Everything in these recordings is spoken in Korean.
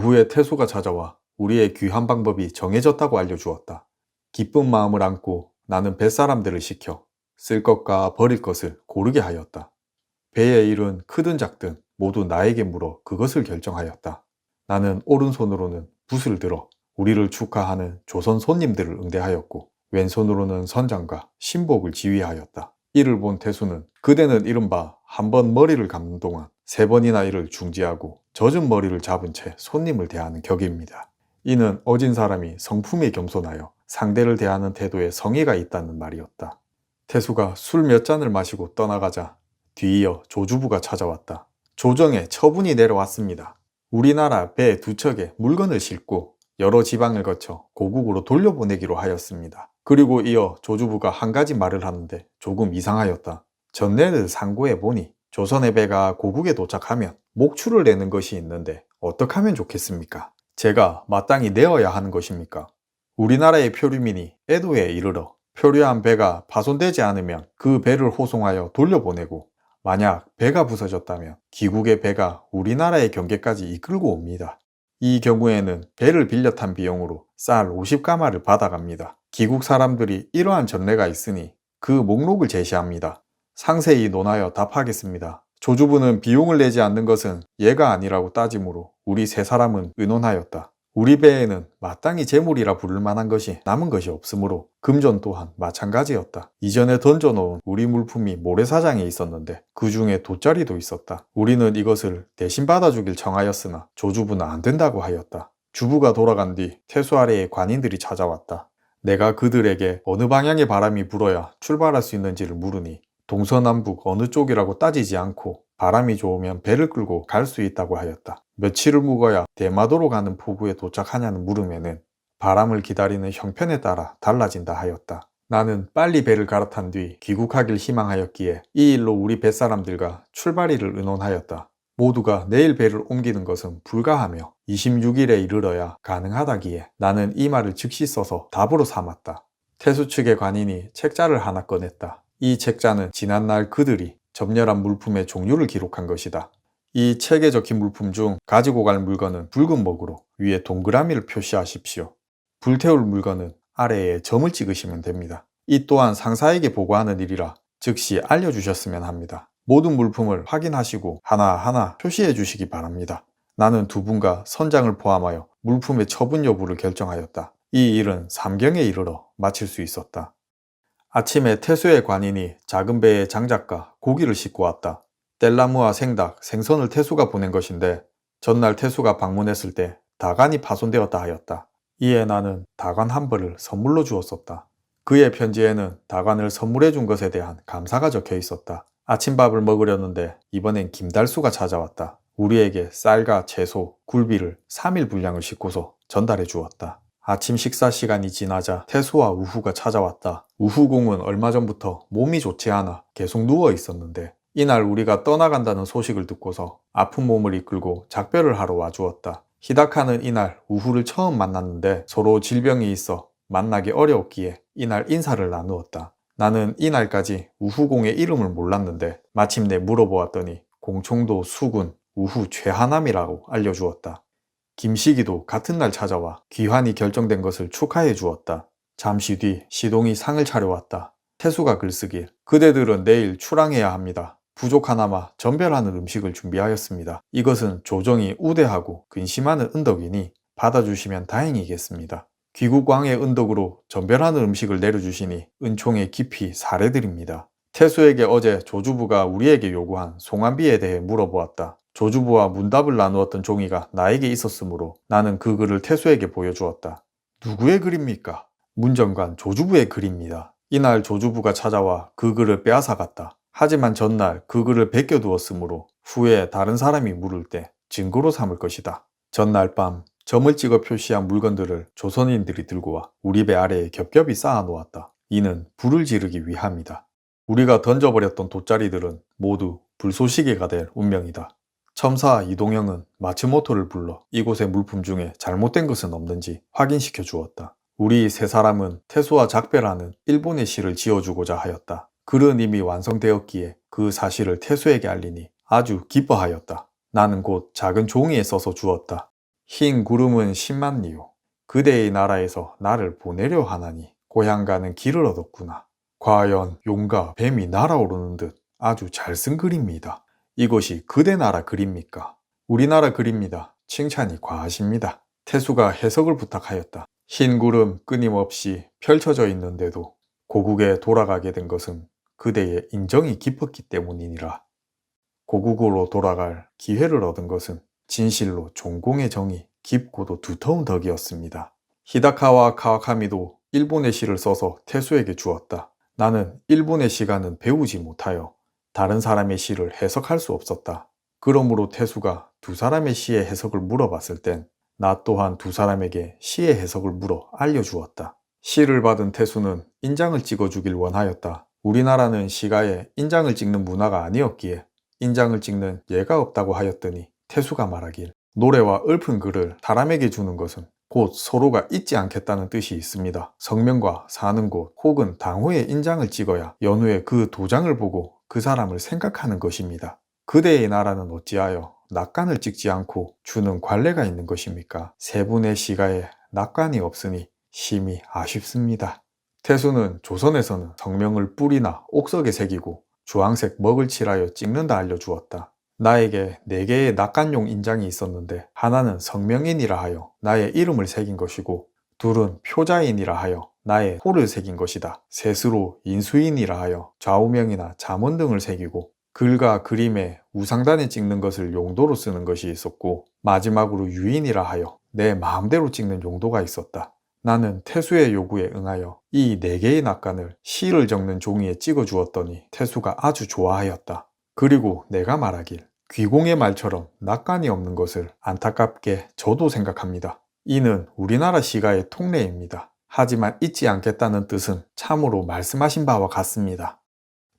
오후에 태수가 찾아와 우리의 귀한 방법이 정해졌다고 알려주었다. 기쁜 마음을 안고 나는 뱃사람들을 시켜 쓸 것과 버릴 것을 고르게 하였다. 배의 일은 크든 작든 모두 나에게 물어 그것을 결정하였다. 나는 오른손으로는 붓을 들어 우리를 축하하는 조선 손님들을 응대하였고 왼손으로는 선장과 신복을 지휘하였다. 이를 본 태수는 그대는 이른바 한 번 머리를 감는 동안 세 번이나 이를 중지하고 젖은 머리를 잡은 채 손님을 대하는 격입니다. 이는 어진 사람이 성품에 겸손하여 상대를 대하는 태도에 성의가 있다는 말이었다. 태수가 술 몇 잔을 마시고 떠나가자 뒤이어 조주부가 찾아왔다. 조정에 처분이 내려왔습니다. 우리나라 배 두 척에 물건을 싣고 여러 지방을 거쳐 고국으로 돌려보내기로 하였습니다. 그리고 이어 조주부가 한 가지 말을 하는데 조금 이상하였다. 전례를 상고해 보니 조선의 배가 고국에 도착하면 목줄을 내는 것이 있는데 어떻게 하면 좋겠습니까? 제가 마땅히 내어야 하는 것입니까? 우리나라의 표류민이 에도에 이르러 표류한 배가 파손되지 않으면 그 배를 호송하여 돌려보내고 만약 배가 부서졌다면 귀국의 배가 우리나라의 경계까지 이끌고 옵니다. 이 경우에는 배를 빌려 탄 비용으로 쌀 50가마를 받아갑니다. 귀국 사람들이 이러한 전례가 있으니 그 목록을 제시합니다. 상세히 논하여 답하겠습니다. 조주부는 비용을 내지 않는 것은 예가 아니라고 따지므로 우리 세 사람은 의논하였다. 우리 배에는 마땅히 재물이라 부를 만한 것이 남은 것이 없으므로 금전 또한 마찬가지였다. 이전에 던져놓은 우리 물품이 모래사장에 있었는데 그 중에 돗자리도 있었다. 우리는 이것을 대신 받아주길 청하였으나 조주부는 안 된다고 하였다. 주부가 돌아간 뒤 태수 아래의 관인들이 찾아왔다. 내가 그들에게 어느 방향의 바람이 불어야 출발할 수 있는지를 물으니 동서남북 어느 쪽이라고 따지지 않고 바람이 좋으면 배를 끌고 갈 수 있다고 하였다. 며칠을 묵어야 대마도로 가는 포구에 도착하냐는 물음에는 바람을 기다리는 형편에 따라 달라진다 하였다. 나는 빨리 배를 갈아탄 뒤 귀국하길 희망하였기에 이 일로 우리 뱃사람들과 출발일을 의논하였다. 모두가 내일 배를 옮기는 것은 불가하며 26일에 이르러야 가능하다기에 나는 이 말을 즉시 써서 답으로 삼았다. 태수 측의 관인이 책자를 하나 꺼냈다. 이 책자는 지난날 그들이 점멸한 물품의 종류를 기록한 것이다. 이 책에 적힌 물품 중 가지고 갈 물건은 붉은 먹으로 위에 동그라미를 표시하십시오. 불태울 물건은 아래에 점을 찍으시면 됩니다. 이 또한 상사에게 보고하는 일이라 즉시 알려주셨으면 합니다. 모든 물품을 확인하시고 하나하나 표시해 주시기 바랍니다. 나는 두 분과 선장을 포함하여 물품의 처분 여부를 결정하였다. 이 일은 삼경에 이르러 마칠 수 있었다. 아침에 태수의 관인이 작은 배에 장작과 고기를 싣고 왔다. 뗄나무와 생닭, 생선을 태수가 보낸 것인데 전날 태수가 방문했을 때 다간이 파손되었다 하였다. 이에 나는 다간 한 벌을 선물로 주었었다. 그의 편지에는 다간을 선물해 준 것에 대한 감사가 적혀 있었다. 아침밥을 먹으려는데 이번엔 김달수가 찾아왔다. 우리에게 쌀과 채소, 굴비를 3일 분량을 싣고서 전달해 주었다. 아침 식사 시간이 지나자 태수와 우후가 찾아왔다. 우후공은 얼마 전부터 몸이 좋지 않아 계속 누워 있었는데 이날 우리가 떠나간다는 소식을 듣고서 아픈 몸을 이끌고 작별을 하러 와주었다. 히다카는 이날 우후를 처음 만났는데 서로 질병이 있어 만나기 어려웠기에 이날 인사를 나누었다. 나는 이날까지 우후공의 이름을 몰랐는데 마침내 물어보았더니 공총도 수군 우후 최하남이라고 알려주었다. 김식이도 같은 날 찾아와 귀환이 결정된 것을 축하해 주었다. 잠시 뒤 시동이 상을 차려왔다. 태수가 글쓰길 그대들은 내일 출항해야 합니다. 부족하나마 전별하는 음식을 준비하였습니다. 이것은 조정이 우대하고 근심하는 은덕이니 받아주시면 다행이겠습니다. 귀국왕의 은덕으로 전별하는 음식을 내려주시니 은총에 깊이 사례드립니다. 태수에게 어제 조주부가 우리에게 요구한 송환비에 대해 물어보았다. 조주부와 문답을 나누었던 종이가 나에게 있었으므로 나는 그 글을 태수에게 보여주었다. 누구의 글입니까? 문정관 조주부의 글입니다. 이날 조주부가 찾아와 그 글을 빼앗아 갔다. 하지만 전날 그 글을 베껴두었으므로 후에 다른 사람이 물을 때 증거로 삼을 것이다. 전날 밤 점을 찍어 표시한 물건들을 조선인들이 들고 와 우리 배 아래에 겹겹이 쌓아 놓았다. 이는 불을 지르기 위함이다. 우리가 던져버렸던 돗자리들은 모두 불쏘시개가 될 운명이다. 첨사 이동영은 마츠모토를 불러 이곳의 물품 중에 잘못된 것은 없는지 확인시켜 주었다. 우리 세 사람은 태수와 작별하는 일본의 시를 지어주고자 하였다. 글은 이미 완성되었기에 그 사실을 태수에게 알리니 아주 기뻐하였다. 나는 곧 작은 종이에 써서 주었다. 흰 구름은 십만리요. 그대의 나라에서 나를 보내려 하나니 고향 가는 길을 얻었구나. 과연 용과 뱀이 날아오르는 듯 아주 잘 쓴 글입니다. 이것이 그대 나라 글입니까? 우리나라 글입니다. 칭찬이 과하십니다. 태수가 해석을 부탁하였다. 흰 구름 끊임없이 펼쳐져 있는데도 고국에 돌아가게 된 것은 그대의 인정이 깊었기 때문이니라. 고국으로 돌아갈 기회를 얻은 것은 진실로 종공의 정이 깊고도 두터운 덕이었습니다. 히다카와 카와카미도 일본의 시를 써서 태수에게 주었다. 나는 일본의 시가는 배우지 못하여 다른 사람의 시를 해석할 수 없었다. 그러므로 태수가 두 사람의 시의 해석을 물어봤을 땐 나 또한 두 사람에게 시의 해석을 물어 알려주었다. 시를 받은 태수는 인장을 찍어주길 원하였다. 우리나라는 시가에 인장을 찍는 문화가 아니었기에 인장을 찍는 예가 없다고 하였더니 태수가 말하길 노래와 읊은 글을 사람에게 주는 것은 곧 서로가 잊지 않겠다는 뜻이 있습니다. 성명과 사는 곳 혹은 당호의 인장을 찍어야 연후에 그 도장을 보고 그 사람을 생각하는 것입니다. 그대의 나라는 어찌하여 낙관을 찍지 않고 주는 관례가 있는 것입니까? 세 분의 시가에 낙관이 없으니 심히 아쉽습니다. 태수는 조선에서는 성명을 뿔이나 옥석에 새기고 주황색 먹을 칠하여 찍는다 알려주었다. 나에게 네 개의 낙관용 인장이 있었는데 하나는 성명인이라 하여 나의 이름을 새긴 것이고 둘은 표자인이라 하여 나의 호를 새긴 것이다. 셋으로 인수인이라 하여 좌우명이나 잠원 등을 새기고 글과 그림에 우상단에 찍는 것을 용도로 쓰는 것이 있었고 마지막으로 유인이라 하여 내 마음대로 찍는 용도가 있었다. 나는 태수의 요구에 응하여 이 네 개의 낙관을 시를 적는 종이에 찍어 주었더니 태수가 아주 좋아하였다. 그리고 내가 말하길 귀공의 말처럼 낙관이 없는 것을 안타깝게 저도 생각합니다. 이는 우리나라 시가의 통례입니다. 하지만 잊지 않겠다는 뜻은 참으로 말씀하신 바와 같습니다.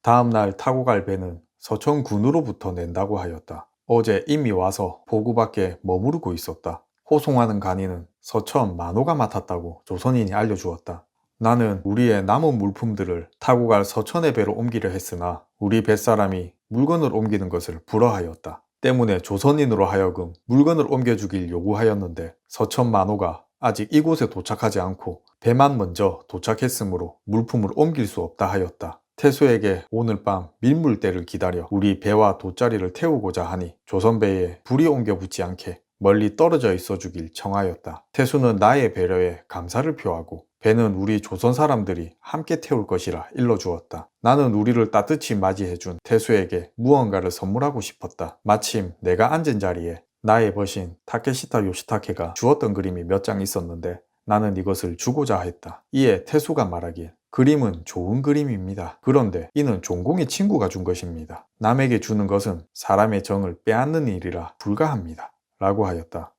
다음 날 타고 갈 배는 서천군으로부터 낸다고 하였다. 어제 이미 와서 보구밖에 머무르고 있었다. 호송하는 간이는 서천 만호가 맡았다고 조선인이 알려주었다. 나는 우리의 남은 물품들을 타고 갈 서천의 배로 옮기려 했으나 우리 뱃사람이 물건을 옮기는 것을 불허하였다. 때문에 조선인으로 하여금 물건을 옮겨주길 요구하였는데 서천 만호가 아직 이곳에 도착하지 않고 배만 먼저 도착했으므로 물품을 옮길 수 없다 하였다. 태수에게 오늘 밤 밀물대를 기다려 우리 배와 돗자리를 태우고자 하니 조선배에 불이 옮겨 붙지 않게 멀리 떨어져 있어 주길 청하였다. 태수는 나의 배려에 감사를 표하고 배는 우리 조선 사람들이 함께 태울 것이라 일러주었다. 나는 우리를 따뜻히 맞이해준 태수에게 무언가를 선물하고 싶었다. 마침 내가 앉은 자리에 나의 벗인 타케시타 요시타케가 주었던 그림이 몇 장 있었는데 나는 이것을 주고자 했다. 이에 태수가 말하길 그림은 좋은 그림입니다. 그런데 이는 종공의 친구가 준 것입니다. 남에게 주는 것은 사람의 정을 빼앗는 일이라 불가합니다. 라고 하였다.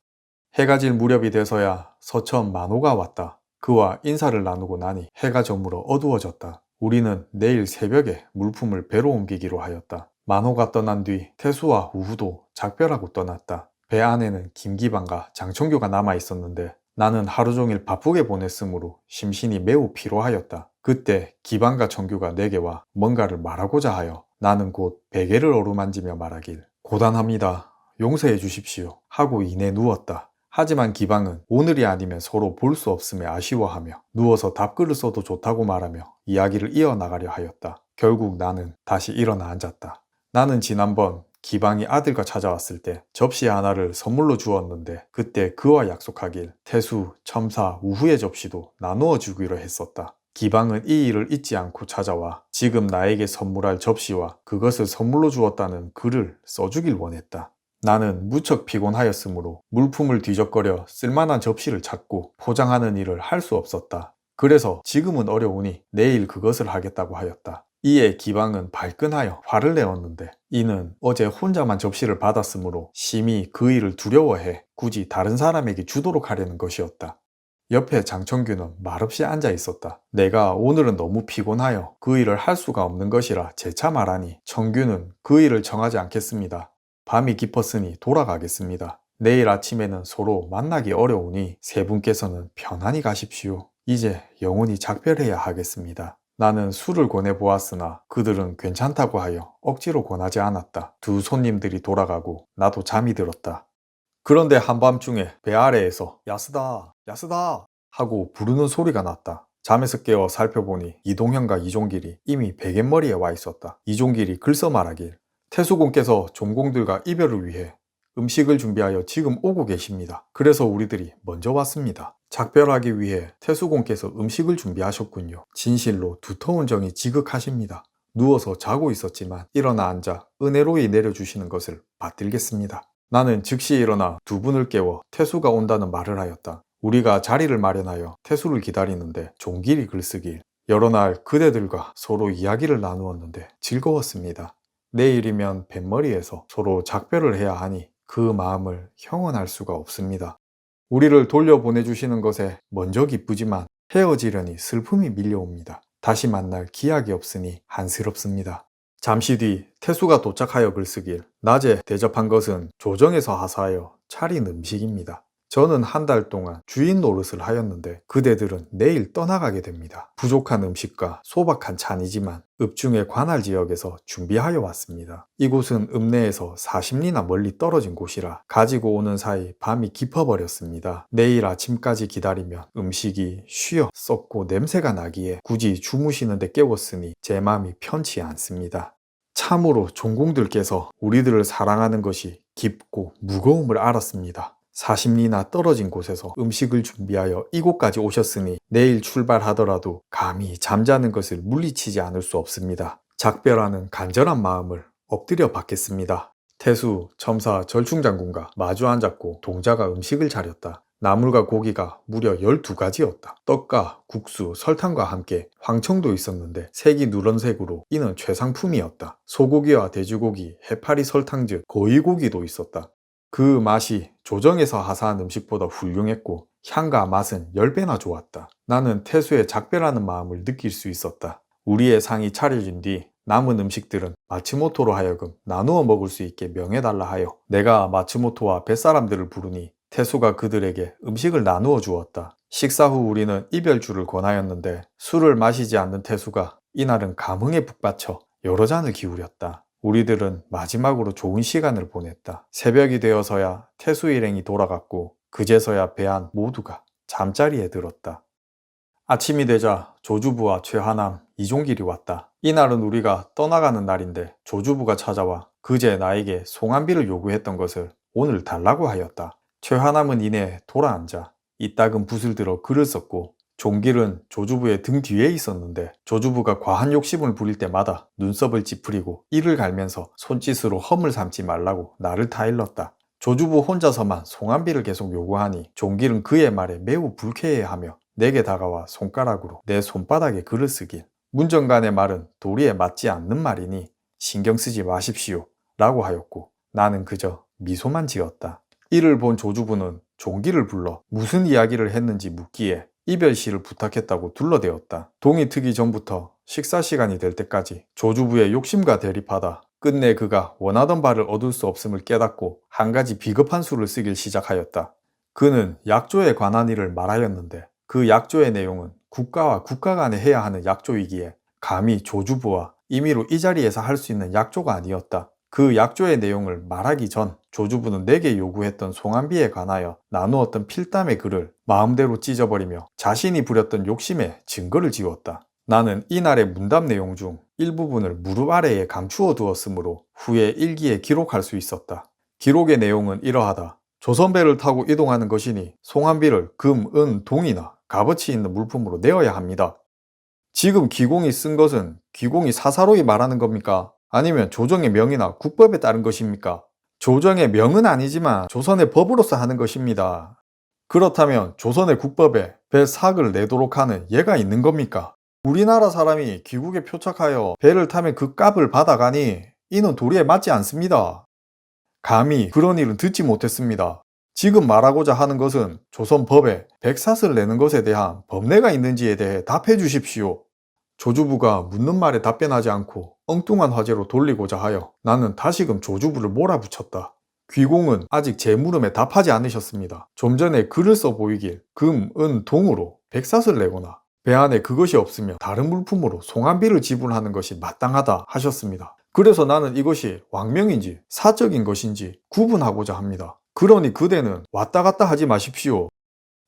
해가 질 무렵이 돼서야 서천 만호가 왔다. 그와 인사를 나누고 나니 해가 저물어 어두워졌다. 우리는 내일 새벽에 물품을 배로 옮기기로 하였다. 만호가 떠난 뒤 태수와 우후도 작별하고 떠났다. 배 안에는 김기방과 장청교가 남아 있었는데 나는 하루 종일 바쁘게 보냈으므로 심신이 매우 피로하였다. 그때 기방과 청규가 내게 와 뭔가를 말하고자 하여 나는 곧 베개를 어루만지며 말하길 고단합니다. 용서해 주십시오. 하고 이내 누웠다. 하지만 기방은 오늘이 아니면 서로 볼 수 없음에 아쉬워하며 누워서 답글을 써도 좋다고 말하며 이야기를 이어나가려 하였다. 결국 나는 다시 일어나 앉았다. 나는 지난번 기방이 아들과 찾아왔을 때 접시 하나를 선물로 주었는데 그때 그와 약속하길 태수, 첨사, 우후의 접시도 나누어 주기로 했었다. 기방은 이 일을 잊지 않고 찾아와 지금 나에게 선물할 접시와 그것을 선물로 주었다는 글을 써주길 원했다. 나는 무척 피곤하였으므로 물품을 뒤적거려 쓸만한 접시를 찾고 포장하는 일을 할 수 없었다. 그래서 지금은 어려우니 내일 그것을 하겠다고 하였다. 이에 기방은 발끈하여 화를 내었는데 이는 어제 혼자만 접시를 받았으므로 심히 그 일을 두려워해 굳이 다른 사람에게 주도록 하려는 것이었다. 옆에 장청규는 말없이 앉아 있었다. 내가 오늘은 너무 피곤하여 그 일을 할 수가 없는 것이라 재차 말하니 청규는 그 일을 정하지 않겠습니다. 밤이 깊었으니 돌아가겠습니다. 내일 아침에는 서로 만나기 어려우니 세 분께서는 편안히 가십시오. 이제 영원히 작별해야 하겠습니다. 나는 술을 권해 보았으나 그들은 괜찮다고 하여 억지로 권하지 않았다. 두 손님들이 돌아가고 나도 잠이 들었다. 그런데 한밤중에 배 아래에서 야스다, 야스다 하고 부르는 소리가 났다. 잠에서 깨어 살펴보니 이동현과 이종길이 이미 베갯머리에 와 있었다. 이종길이 글써 말하길 태수공께서 종공들과 이별을 위해 음식을 준비하여 지금 오고 계십니다. 그래서 우리들이 먼저 왔습니다. 작별하기 위해 태수공께서 음식을 준비하셨군요. 진실로 두터운 정이 지극하십니다. 누워서 자고 있었지만 일어나 앉아 은혜로이 내려주시는 것을 받들겠습니다. 나는 즉시 일어나 두 분을 깨워 태수가 온다는 말을 하였다. 우리가 자리를 마련하여 태수를 기다리는데 종길이 글쓰길 여러 날 그대들과 서로 이야기를 나누었는데 즐거웠습니다. 내일이면 뱃머리에서 서로 작별을 해야 하니 그 마음을 형언할 수가 없습니다. 우리를 돌려보내주시는 것에 먼저 기쁘지만 헤어지려니 슬픔이 밀려옵니다. 다시 만날 기약이 없으니 한스럽습니다. 잠시 뒤 태수가 도착하여 글쓰길 낮에 대접한 것은 조정에서 하사하여 차린 음식입니다. 저는 한 달 동안 주인 노릇을 하였는데 그대들은 내일 떠나가게 됩니다. 부족한 음식과 소박한 찬이지만 읍중의 관할 지역에서 준비하여 왔습니다. 이곳은 읍내에서 40리나 멀리 떨어진 곳이라 가지고 오는 사이 밤이 깊어버렸습니다. 내일 아침까지 기다리면 음식이 쉬어 썩고 냄새가 나기에 굳이 주무시는데 깨웠으니 제 마음이 편치 않습니다. 참으로 종공들께서 우리들을 사랑하는 것이 깊고 무거움을 알았습니다. 40리나 떨어진 곳에서 음식을 준비하여 이곳까지 오셨으니 내일 출발하더라도 감히 잠자는 것을 물리치지 않을 수 없습니다. 작별하는 간절한 마음을 엎드려 받겠습니다. 태수, 첨사, 절충장군과 마주 앉았고 동자가 음식을 차렸다. 나물과 고기가 무려 12가지였다. 떡과 국수, 설탕과 함께 황청도 있었는데 색이 누런색으로 이는 최상품이었다. 소고기와 돼지고기, 해파리 설탕즙, 거위고기도 있었다. 그 맛이 조정에서 하사한 음식보다 훌륭했고 향과 맛은 10배나 좋았다. 나는 태수의 작별하는 마음을 느낄 수 있었다. 우리의 상이 차려진 뒤 남은 음식들은 마츠모토로 하여금 나누어 먹을 수 있게 명해달라 하여 내가 마츠모토와 뱃사람들을 부르니 태수가 그들에게 음식을 나누어 주었다. 식사 후 우리는 이별주를 권하였는데 술을 마시지 않는 태수가 이날은 감흥에 북받쳐 여러 잔을 기울였다. 우리들은 마지막으로 좋은 시간을 보냈다. 새벽이 되어서야 태수 일행이 돌아갔고 그제서야 배안 모두가 잠자리에 들었다. 아침이 되자 조주부와 최하남, 이종길이 왔다. 이날은 우리가 떠나가는 날인데 조주부가 찾아와 그제 나에게 송한비를 요구했던 것을 오늘 달라고 하였다. 최하남은 이내 돌아앉아 이따금 붓을 들어 글을 썼고 종길은 조주부의 등 뒤에 있었는데 조주부가 과한 욕심을 부릴 때마다 눈썹을 찌푸리고 이를 갈면서 손짓으로 험을 삼지 말라고 나를 타일렀다. 조주부 혼자서만 송한비를 계속 요구하니 종길은 그의 말에 매우 불쾌해하며 내게 다가와 손가락으로 내 손바닥에 글을 쓰길 문정간의 말은 도리에 맞지 않는 말이니 신경 쓰지 마십시오 라고 하였고 나는 그저 미소만 지었다. 이를 본 조주부는 종길을 불러 무슨 이야기를 했는지 묻기에 이별 시를 부탁했다고 둘러대었다. 동이 트기 전부터 식사 시간이 될 때까지 조주부의 욕심과 대립하다 끝내 그가 원하던 바를 얻을 수 없음을 깨닫고 한 가지 비겁한 수를 쓰길 시작하였다. 그는 약조에 관한 일을 말하였는데 그 약조의 내용은 국가와 국가 간에 해야 하는 약조이기에 감히 조주부와 임의로 이 자리에서 할 수 있는 약조가 아니었다. 그 약조의 내용을 말하기 전 조주부는 내게 요구했던 송한비에 관하여 나누었던 필담의 글을 마음대로 찢어버리며 자신이 부렸던 욕심에 증거를 지웠다. 나는 이날의 문답 내용 중 일부분을 무릎 아래에 감추어 두었으므로 후에 일기에 기록할 수 있었다. 기록의 내용은 이러하다. 조선배를 타고 이동하는 것이니 송한비를 금, 은, 동이나 값어치 있는 물품으로 내어야 합니다. 지금 기공이 쓴 것은 기공이 사사로이 말하는 겁니까? 아니면 조정의 명이나 국법에 따른 것입니까? 조정의 명은 아니지만 조선의 법으로서 하는 것입니다. 그렇다면 조선의 국법에 배 삭을 내도록 하는 예가 있는 겁니까? 우리나라 사람이 귀국에 표착하여 배를 타면 그 값을 받아가니 이는 도리에 맞지 않습니다. 감히 그런 일은 듣지 못했습니다. 지금 말하고자 하는 것은 조선 법에 백사슬 내는 것에 대한 법례가 있는지에 대해 답해 주십시오. 조주부가 묻는 말에 답변하지 않고 엉뚱한 화제로 돌리고자 하여 나는 다시금 조주부를 몰아붙였다. 귀공은 아직 제 물음에 답하지 않으셨습니다. 좀 전에 글을 써 보이길 금, 은, 동으로 백사슬 내거나 배 안에 그것이 없으면 다른 물품으로 송한비를 지불하는 것이 마땅하다 하셨습니다. 그래서 나는 이것이 왕명인지 사적인 것인지 구분하고자 합니다. 그러니 그대는 왔다 갔다 하지 마십시오.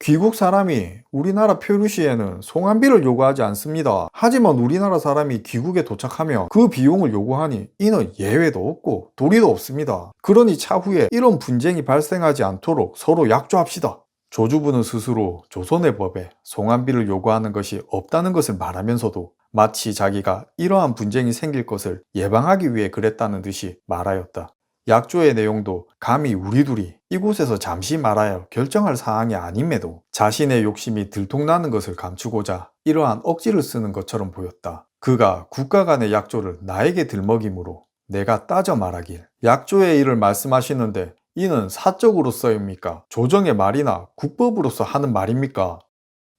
귀국 사람이 우리나라 표류시에는 송환비를 요구하지 않습니다. 하지만 우리나라 사람이 귀국에 도착하면 그 비용을 요구하니 이는 예외도 없고 도리도 없습니다. 그러니 차후에 이런 분쟁이 발생하지 않도록 서로 약조합시다. 조주부는 스스로 조선의 법에 송환비를 요구하는 것이 없다는 것을 말하면서도 마치 자기가 이러한 분쟁이 생길 것을 예방하기 위해 그랬다는 듯이 말하였다. 약조의 내용도 감히 우리 둘이 이곳에서 잠시 말하여 결정할 사항이 아님에도 자신의 욕심이 들통나는 것을 감추고자 이러한 억지를 쓰는 것처럼 보였다. 그가 국가 간의 약조를 나에게 들먹이므로 내가 따져 말하길 약조의 일을 말씀하시는데 이는 사적으로서입니까? 조정의 말이나 국법으로서 하는 말입니까?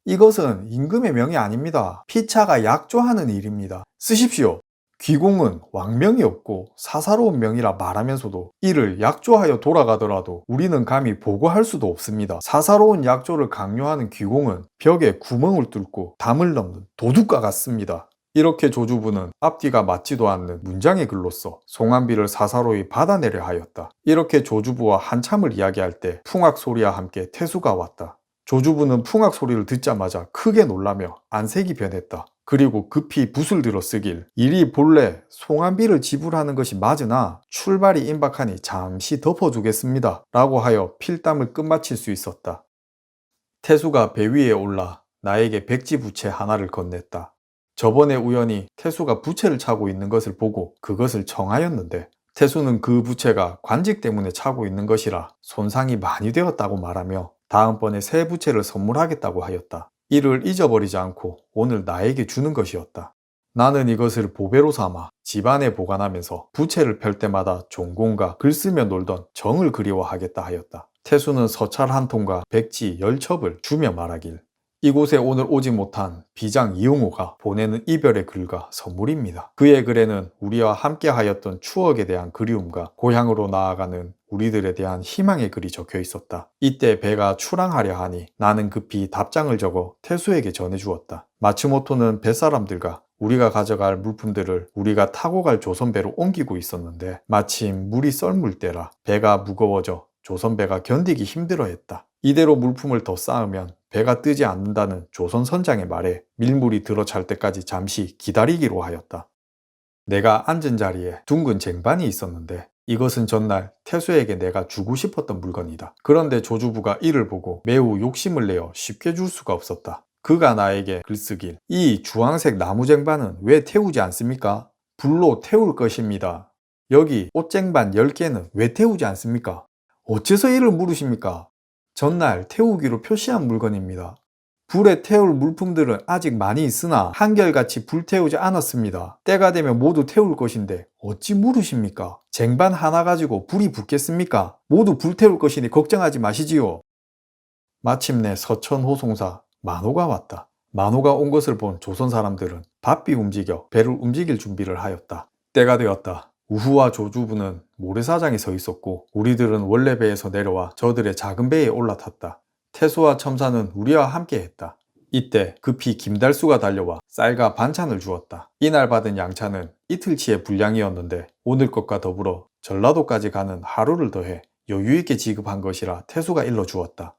이것은 임금의 명이 아닙니다. 피차가 약조하는 일입니다. 쓰십시오. 귀공은 왕명이 없고 사사로운 명이라 말하면서도 이를 약조하여 돌아가더라도 우리는 감히 보고할 수도 없습니다. 사사로운 약조를 강요하는 귀공은 벽에 구멍을 뚫고 담을 넘는 도둑과 같습니다. 이렇게 조주부는 앞뒤가 맞지도 않는 문장의 글로써 송한비를 사사로이 받아내려 하였다. 이렇게 조주부와 한참을 이야기할 때 풍악 소리와 함께 태수가 왔다. 조주부는 풍악 소리를 듣자마자 크게 놀라며 안색이 변했다. 그리고 급히 붓을 들어 쓰길 일이 본래 송한비를 지불하는 것이 맞으나 출발이 임박하니 잠시 덮어주겠습니다 라고 하여 필담을 끝마칠 수 있었다. 태수가 배 위에 올라 나에게 백지 부채 하나를 건넸다. 저번에 우연히 태수가 부채를 차고 있는 것을 보고 그것을 청하였는데 태수는 그 부채가 관직 때문에 차고 있는 것이라 손상이 많이 되었다고 말하며 다음번에 새 부채를 선물하겠다고 하였다. 이를 잊어버리지 않고 오늘 나에게 주는 것이었다. 나는 이것을 보배로 삼아 집안에 보관하면서 부채를 펼 때마다 종공과 글 쓰며 놀던 정을 그리워하겠다 하였다. 태수는 서찰 한 통과 백지 열 첩을 주며 말하길 이곳에 오늘 오지 못한 비장 이용호가 보내는 이별의 글과 선물입니다. 그의 글에는 우리와 함께 하였던 추억에 대한 그리움과 고향으로 나아가는 우리들에 대한 희망의 글이 적혀 있었다. 이때 배가 출항하려 하니 나는 급히 답장을 적어 태수에게 전해주었다. 마츠모토는 뱃사람들과 우리가 가져갈 물품들을 우리가 타고 갈 조선배로 옮기고 있었는데 마침 물이 썰물 때라 배가 무거워져 조선배가 견디기 힘들어했다. 이대로 물품을 더 쌓으면 배가 뜨지 않는다는 조선 선장의 말에 밀물이 들어찰 때까지 잠시 기다리기로 하였다. 내가 앉은 자리에 둥근 쟁반이 있었는데 이것은 전날 태수에게 내가 주고 싶었던 물건이다. 그런데 조주부가 이를 보고 매우 욕심을 내어 쉽게 줄 수가 없었다. 그가 나에게 글쓰길 이 주황색 나무 쟁반은 왜 태우지 않습니까? 불로 태울 것입니다. 여기 옷쟁반 10개는 왜 태우지 않습니까? 어째서 이를 물으십니까? 전날 태우기로 표시한 물건입니다. 불에 태울 물품들은 아직 많이 있으나 한결같이 불태우지 않았습니다. 때가 되면 모두 태울 것인데 어찌 물으십니까? 쟁반 하나 가지고 불이 붙겠습니까? 모두 불태울 것이니 걱정하지 마시지요. 마침내 서천 호송사 만호가 왔다. 만호가 온 것을 본 조선 사람들은 바삐 움직여 배를 움직일 준비를 하였다. 때가 되었다. 우후와 조주부는 모래사장에 서 있었고 우리들은 원래 배에서 내려와 저들의 작은 배에 올라탔다. 태수와 첨사는 우리와 함께 했다. 이때 급히 김달수가 달려와 쌀과 반찬을 주었다. 이날 받은 양차는 이틀치의 분량이었는데 오늘 것과 더불어 전라도까지 가는 하루를 더해 여유있게 지급한 것이라 태수가 일러 주었다.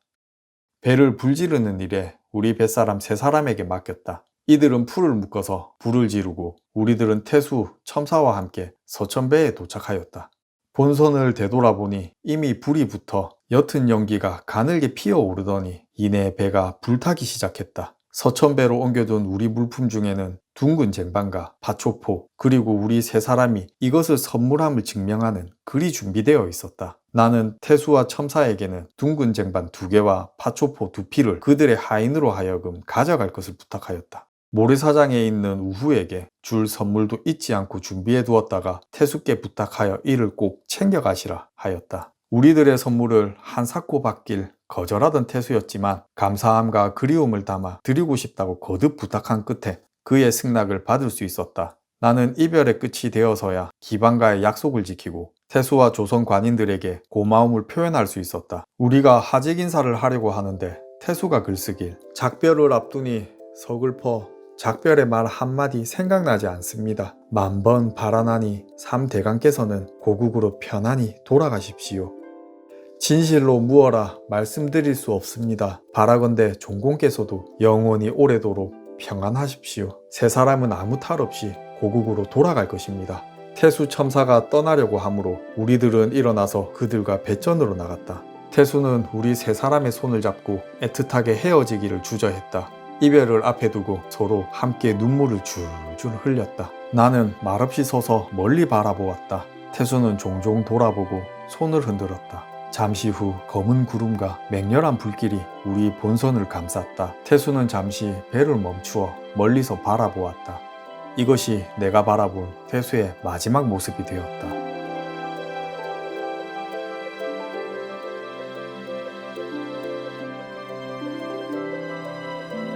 배를 불지르는 일에 우리 뱃사람 세 사람에게 맡겼다. 이들은 풀을 묶어서 불을 지르고 우리들은 태수, 첨사와 함께 서천배에 도착하였다. 본선을 되돌아보니 이미 불이 붙어 옅은 연기가 가늘게 피어오르더니 이내 배가 불타기 시작했다. 서천배로 옮겨둔 우리 물품 중에는 둥근 쟁반과 파초포 그리고 우리 세 사람이 이것을 선물함을 증명하는 글이 준비되어 있었다. 나는 태수와 첨사에게는 둥근 쟁반 두 개와 파초포 두 피를 그들의 하인으로 하여금 가져갈 것을 부탁하였다. 모래사장에 있는 우후에게 줄 선물도 잊지 않고 준비해 두었다가 태수께 부탁하여 이를 꼭 챙겨가시라 하였다. 우리들의 선물을 한 삭고 받길 거절하던 태수였지만 감사함과 그리움을 담아 드리고 싶다고 거듭 부탁한 끝에 그의 승낙을 받을 수 있었다. 나는 이별의 끝이 되어서야 기반과의 약속을 지키고 태수와 조선 관인들에게 고마움을 표현할 수 있었다. 우리가 하직 인사를 하려고 하는데 태수가 글쓰길 작별을 앞두니 서글퍼 작별의 말 한마디 생각나지 않습니다. 만번 바라나니 삼대강께서는 고국으로 편안히 돌아가십시오. 진실로 무어라 말씀드릴 수 없습니다. 바라건대 종공께서도 영원히 오래도록 평안하십시오. 세 사람은 아무 탈 없이 고국으로 돌아갈 것입니다. 태수 첨사가 떠나려고 하므로 우리들은 일어나서 그들과 배전으로 나갔다. 태수는 우리 세 사람의 손을 잡고 애틋하게 헤어지기를 주저했다. 이별을 앞에 두고 서로 함께 눈물을 줄줄 흘렸다. 나는 말없이 서서 멀리 바라보았다. 태수는 종종 돌아보고 손을 흔들었다. 잠시 후 검은 구름과 맹렬한 불길이 우리 본선을 감쌌다. 태수는 잠시 배를 멈추어 멀리서 바라보았다. 이것이 내가 바라본 태수의 마지막 모습이 되었다.